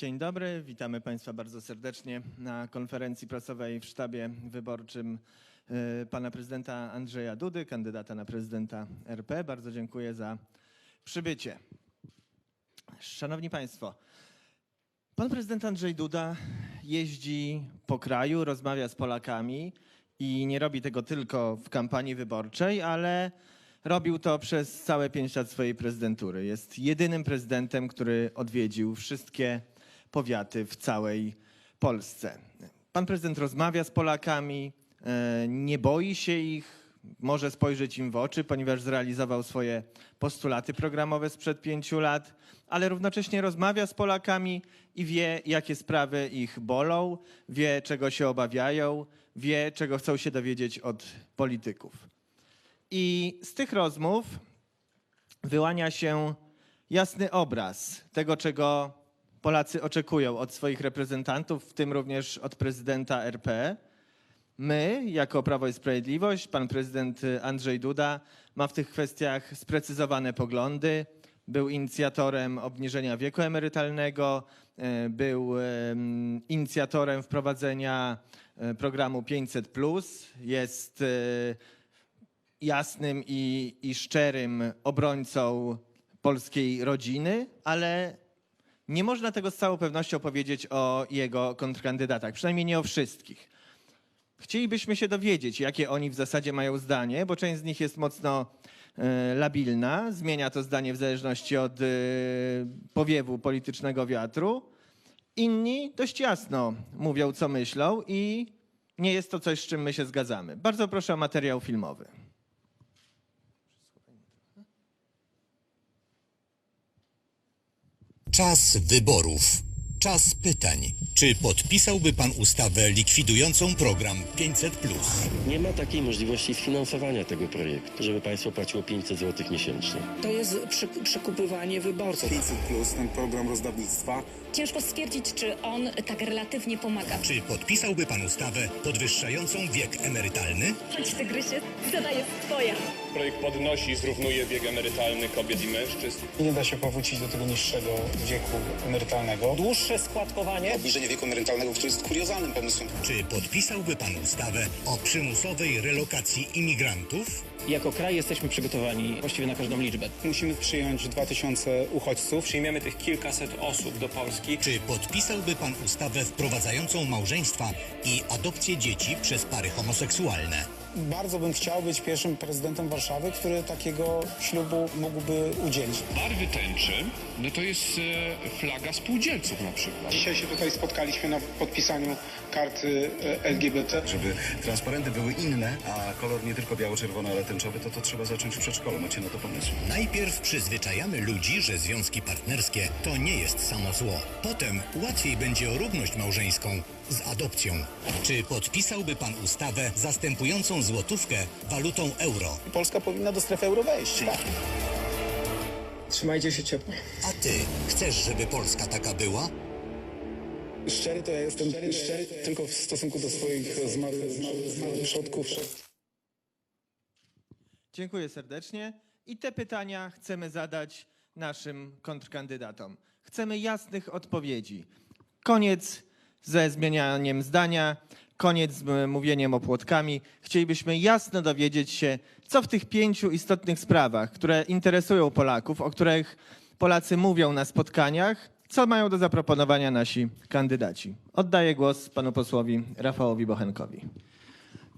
Dzień dobry, witamy Państwa bardzo serdecznie na konferencji prasowej w sztabie wyborczym y, pana prezydenta Andrzeja Dudy, kandydata na prezydenta RP. Bardzo dziękuję za przybycie. Szanowni Państwo, pan prezydent Andrzej Duda jeździ po kraju, rozmawia z Polakami i nie robi tego tylko w kampanii wyborczej, ale robił to przez całe pięć lat swojej prezydentury. Jest jedynym prezydentem, który odwiedził wszystkie powiaty w całej Polsce. Pan prezydent rozmawia z Polakami, e, nie boi się ich, może spojrzeć im w oczy, ponieważ zrealizował swoje postulaty programowe sprzed pięciu lat, ale równocześnie rozmawia z Polakami i wie, jakie sprawy ich bolą, wie, czego się obawiają, wie, czego chcą się dowiedzieć od polityków. I z tych rozmów wyłania się jasny obraz tego, czego Polacy oczekują od swoich reprezentantów, w tym również od prezydenta RP. My, jako Prawo i Sprawiedliwość, pan prezydent Andrzej Duda ma w tych kwestiach sprecyzowane poglądy. Był inicjatorem obniżenia wieku emerytalnego, e, był em, inicjatorem wprowadzenia e, programu 500. Jest e, jasnym i, i szczerym obrońcą polskiej rodziny, ale nie można tego z całą pewnością powiedzieć o jego kontrkandydatach, przynajmniej nie o wszystkich. Chcielibyśmy się dowiedzieć, jakie oni w zasadzie mają zdanie, bo część z nich jest mocno e, labilna, zmienia to zdanie w zależności od e, powiewu politycznego wiatru. Inni dość jasno mówią, co myślą i nie jest to coś, z czym my się zgadzamy. Bardzo proszę o materiał filmowy. Czas wyborów. Czas pytań. Czy podpisałby pan ustawę likwidującą program 500? Nie ma takiej możliwości sfinansowania tego projektu, żeby państwo płaciło 500 zł miesięcznie. To jest przek- przekupywanie wyborców. 500 plus, ten program rozdawnictwa. Ciężko stwierdzić, czy on tak relatywnie pomaga. Czy podpisałby pan ustawę podwyższającą wiek emerytalny? Chodź, tygrysie, cena jest twoja. Projekt podnosi, zrównuje wiek emerytalny kobiet i mężczyzn. Nie da się powrócić do tego niższego wieku emerytalnego. Dłuższe składkowanie. Obniżenie wieku emerytalnego, który jest kuriozalnym pomysłem. Czy podpisałby pan ustawę o przymusowej relokacji imigrantów? Jako kraj jesteśmy przygotowani właściwie na każdą liczbę. Musimy przyjąć 2000 uchodźców. Przyjmiemy tych kilkaset osób do Polski. Czy podpisałby pan ustawę wprowadzającą małżeństwa i adopcję dzieci przez pary homoseksualne? Bardzo bym chciał być pierwszym prezydentem Warszawy, który takiego ślubu mógłby udzielić. Barwy tęczy, no to jest e, flaga spółdzielców na przykład. Dzisiaj się tutaj spotkaliśmy na podpisaniu karty e, LGBT. Żeby transparenty były inne, a kolor nie tylko biało-czerwony, ale tęczowy, to to trzeba zacząć w przedszkolu. Macie na to pomysł? Najpierw przyzwyczajamy ludzi, że związki partnerskie to nie jest samo zło. Potem łatwiej będzie o równość małżeńską z adopcją. Czy podpisałby pan ustawę zastępującą złotówkę walutą euro? Polska powinna do strefy euro wejść. Tak. Trzymajcie się ciepło. A ty chcesz, żeby Polska taka była? Szczery to ja jestem szczery tylko w stosunku do swoich zmarłych, zmarłych, zmarłych przodków. Dziękuję serdecznie. I te pytania chcemy zadać naszym kontrkandydatom. Chcemy jasnych odpowiedzi. Koniec ze zmienianiem zdania, koniec z mówieniem opłotkami. Chcielibyśmy jasno dowiedzieć się, co w tych pięciu istotnych sprawach, które interesują Polaków, o których Polacy mówią na spotkaniach, co mają do zaproponowania nasi kandydaci. Oddaję głos panu posłowi Rafałowi Bochenkowi.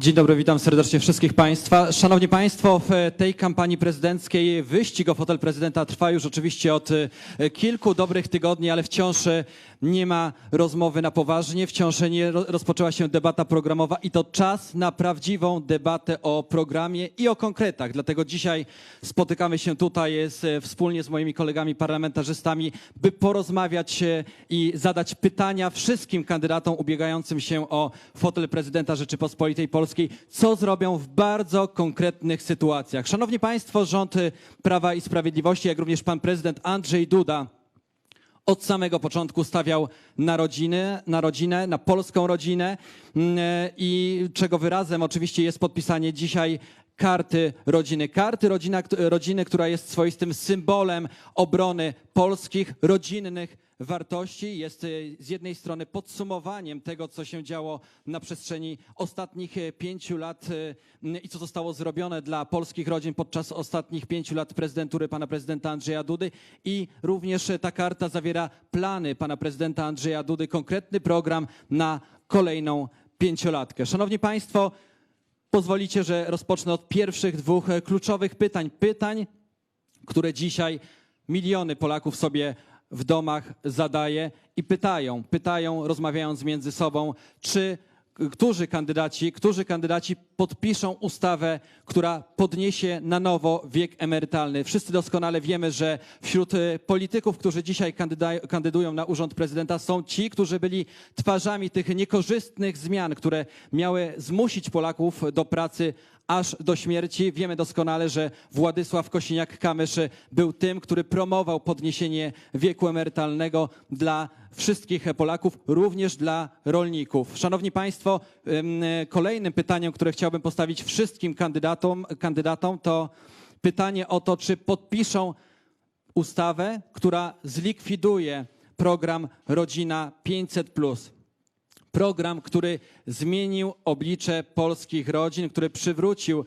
Dzień dobry, witam serdecznie wszystkich Państwa. Szanowni Państwo, w tej kampanii prezydenckiej wyścig o fotel prezydenta trwa już oczywiście od e, kilku dobrych tygodni, ale wciąż e, nie ma rozmowy na poważnie, wciąż nie ro- rozpoczęła się debata programowa i to czas na prawdziwą debatę o programie i o konkretach. Dlatego dzisiaj spotykamy się tutaj z, e, wspólnie z moimi kolegami parlamentarzystami, by porozmawiać e, i zadać pytania wszystkim kandydatom ubiegającym się o fotel prezydenta Rzeczypospolitej Polskiej, co zrobią w bardzo konkretnych sytuacjach. Szanowni Państwo, rząd e, Prawa i Sprawiedliwości, jak również pan prezydent Andrzej Duda, od samego początku stawiał na rodzinę, na rodzinę, na polską rodzinę mm, e, i czego wyrazem oczywiście jest podpisanie dzisiaj karty rodziny. Karty rodzina, rodziny, która jest swoistym symbolem obrony polskich, rodzinnych wartości, jest y, z jednej strony podsumowaniem tego, co się działo na przestrzeni ostatnich y, pięciu lat y, i co zostało zrobione dla polskich rodzin podczas ostatnich pięciu lat prezydentury pana prezydenta Andrzeja Dudy i również ta karta zawiera plany pana prezydenta Andrzeja Dudy, konkretny program na kolejną pięciolatkę. Szanowni Państwo, pozwolicie, że rozpocznę od pierwszych dwóch kluczowych pytań. Pytań, które dzisiaj miliony Polaków sobie w domach zadaje i pytają, pytają, rozmawiając między sobą, czy którzy kandydaci, którzy kandydaci podpiszą ustawę, która podniesie na nowo wiek emerytalny. Wszyscy doskonale wiemy, że wśród e, polityków, którzy dzisiaj kandydują na urząd prezydenta, są ci, którzy byli twarzami tych niekorzystnych zmian, które miały zmusić Polaków do pracy aż do śmierci. Wiemy doskonale, że Władysław Kosiniak-Kamysz był tym, który promował podniesienie wieku emerytalnego dla wszystkich Polaków, również dla rolników. Szanowni Państwo, ym, kolejnym pytaniem, które chciałbym postawić wszystkim kandydatom, kandydatom to pytanie o to, czy podpiszą ustawę, która zlikwiduje program Rodzina 500 program, który zmienił oblicze polskich rodzin, który przywrócił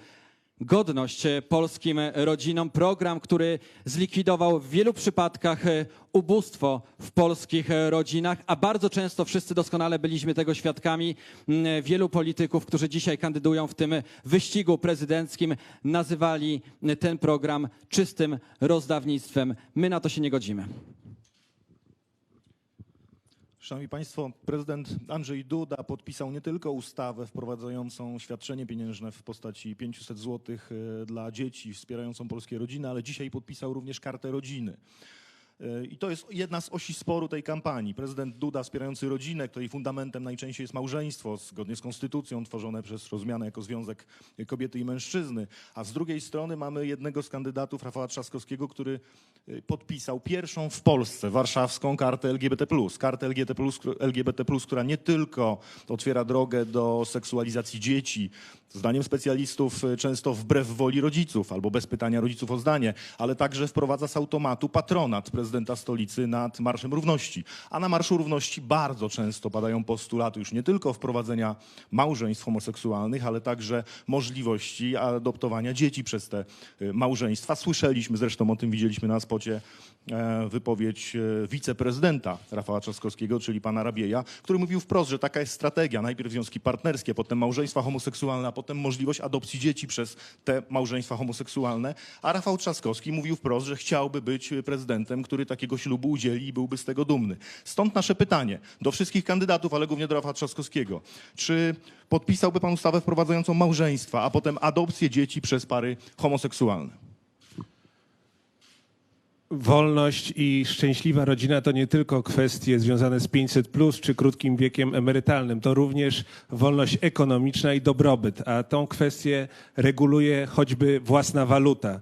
godność e, polskim rodzinom, program, który zlikwidował w wielu przypadkach e, ubóstwo w polskich e, rodzinach, a bardzo często wszyscy doskonale byliśmy tego świadkami. Wielu polityków, którzy dzisiaj kandydują w tym wyścigu prezydenckim, nazywali ten program czystym rozdawnictwem. My na to się nie godzimy. Szanowni Państwo, prezydent Andrzej Duda podpisał nie tylko ustawę wprowadzającą świadczenie pieniężne w postaci 500 zł dla dzieci, wspierającą polskie rodziny, ale dzisiaj podpisał również kartę rodziny. I to jest jedna z osi sporu tej kampanii. Prezydent Duda wspierający rodzinę, której fundamentem najczęściej jest małżeństwo, zgodnie z konstytucją tworzone przez rozumiane jako związek kobiety i mężczyzny. A z drugiej strony mamy jednego z kandydatów, Rafała Trzaskowskiego, który e, podpisał pierwszą w Polsce warszawską kartę LGBT+. Kartę LGBT+, LGBT+, która nie tylko otwiera drogę do seksualizacji dzieci, zdaniem specjalistów e, często wbrew woli rodziców albo bez pytania rodziców o zdanie, ale także wprowadza z automatu patronat prezydenta stolicy nad Marszem Równości. A na Marszu Równości bardzo często padają postulaty już nie tylko wprowadzenia małżeństw homoseksualnych, ale także możliwości adoptowania dzieci przez te e, małżeństwa. Słyszeliśmy, zresztą o tym widzieliśmy na spocie, e, wypowiedź e, wiceprezydenta Rafała Trzaskowskiego, czyli pana Rabieja, który mówił wprost, że taka jest strategia. Najpierw związki partnerskie, potem małżeństwa homoseksualne, a potem możliwość adopcji dzieci przez te małżeństwa homoseksualne. A Rafał Trzaskowski mówił wprost, że chciałby być prezydentem, który takiego ślubu udzieli i byłby z tego dumny. Stąd nasze pytanie do wszystkich kandydatów, ale głównie do Rafała Trzaskowskiego. Czy podpisałby pan ustawę wprowadzającą małżeństwa, a potem adopcję dzieci przez pary homoseksualne? Wolność i szczęśliwa rodzina to nie tylko kwestie związane z 500 plus czy krótkim wiekiem emerytalnym, to również wolność ekonomiczna i dobrobyt, a tą kwestię reguluje choćby własna waluta.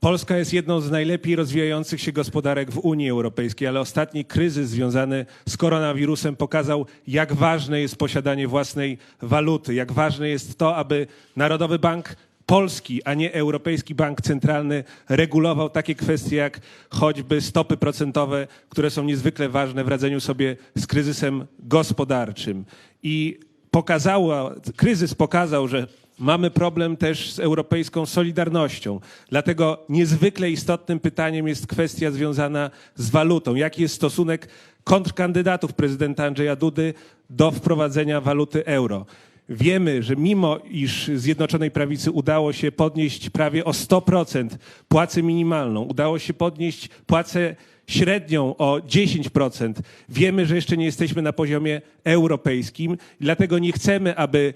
Polska jest jedną z najlepiej rozwijających się gospodarek w Unii Europejskiej, ale ostatni kryzys związany z koronawirusem pokazał, jak ważne jest posiadanie własnej waluty, jak ważne jest to, aby Narodowy Bank polski, a nie Europejski Bank Centralny regulował takie kwestie jak choćby stopy procentowe, które są niezwykle ważne w radzeniu sobie z kryzysem gospodarczym. I pokazała, kryzys pokazał, że mamy problem też z europejską solidarnością. Dlatego niezwykle istotnym pytaniem jest kwestia związana z walutą. Jaki jest stosunek kontrkandydatów prezydenta Andrzeja Dudy do wprowadzenia waluty euro? Wiemy, że mimo iż Zjednoczonej Prawicy udało się podnieść prawie o 100% płacę minimalną, udało się podnieść płacę średnią o 10%, wiemy, że jeszcze nie jesteśmy na poziomie europejskim, dlatego nie chcemy, aby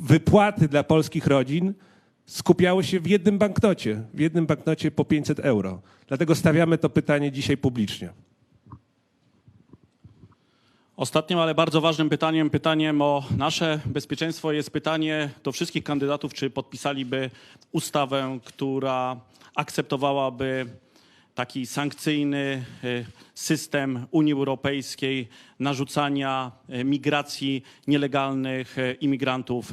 wypłaty dla polskich rodzin skupiały się w jednym banknocie, w jednym banknocie po 500 euro. Dlatego stawiamy to pytanie dzisiaj publicznie. Ostatnim, ale bardzo ważnym pytaniem, pytaniem o nasze bezpieczeństwo jest pytanie do wszystkich kandydatów, czy podpisaliby ustawę, która akceptowałaby taki sankcyjny y, system Unii Europejskiej narzucania e, migracji nielegalnych e, imigrantów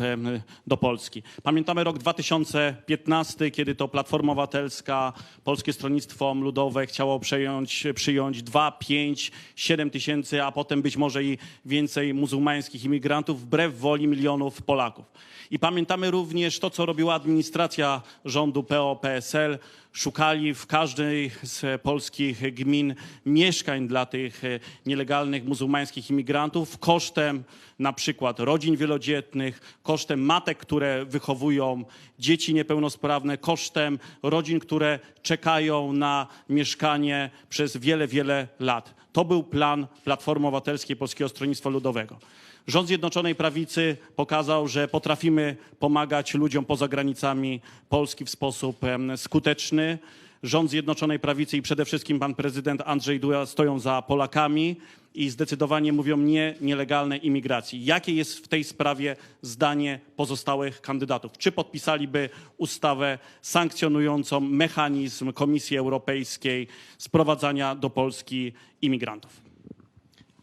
do Polski. Pamiętamy rok 2015, kiedy to Platforma Obywatelska, Polskie Stronnictwo Ludowe chciało przejąć, przyjąć 2, 5, 7 tysięcy, a potem być może i więcej muzułmańskich imigrantów wbrew woli milionów Polaków. I pamiętamy również to, co robiła administracja rządu PO-PSL. Szukali w każdej z polskich gmin mieszkań dla tych nielegalnych muzułmańskich imigrantów kosztem na przykład rodzin wielodzietnych, kosztem matek, które wychowują dzieci niepełnosprawne, kosztem rodzin, które czekają na mieszkanie przez wiele, wiele lat. To był plan Platformy Obywatelskiej Polskiego Stronnictwa Ludowego. Rząd Zjednoczonej Prawicy pokazał, że potrafimy pomagać ludziom poza granicami Polski w sposób skuteczny. Rząd Zjednoczonej Prawicy i przede wszystkim pan prezydent Andrzej Duda stoją za Polakami i zdecydowanie mówią nie nielegalnej imigracji. Jakie jest w tej sprawie zdanie pozostałych kandydatów? Czy podpisaliby ustawę sankcjonującą mechanizm Komisji Europejskiej sprowadzania do Polski imigrantów?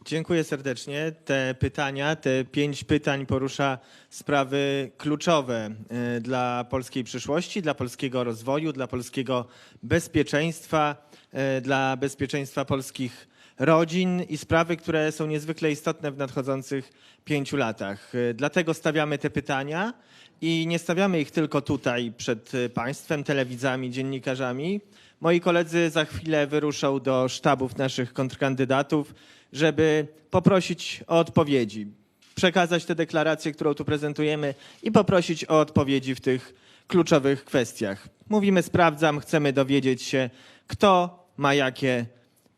Dziękuję serdecznie. Te pytania, te pięć pytań porusza sprawy kluczowe e, dla polskiej przyszłości, dla polskiego rozwoju, dla polskiego bezpieczeństwa, e, dla bezpieczeństwa polskich rodzin i sprawy, które są niezwykle istotne w nadchodzących pięciu latach. E, Dlatego stawiamy te pytania i nie stawiamy ich tylko tutaj przed państwem, telewidzami, dziennikarzami. Moi koledzy za chwilę wyruszą do sztabów naszych kontrkandydatów, żeby poprosić o odpowiedzi, przekazać tę deklarację, którą tu prezentujemy i poprosić o odpowiedzi w tych kluczowych kwestiach. Mówimy sprawdzam, chcemy dowiedzieć się, kto ma jakie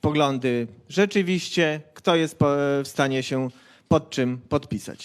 poglądy rzeczywiście, kto jest w stanie się pod czym podpisać.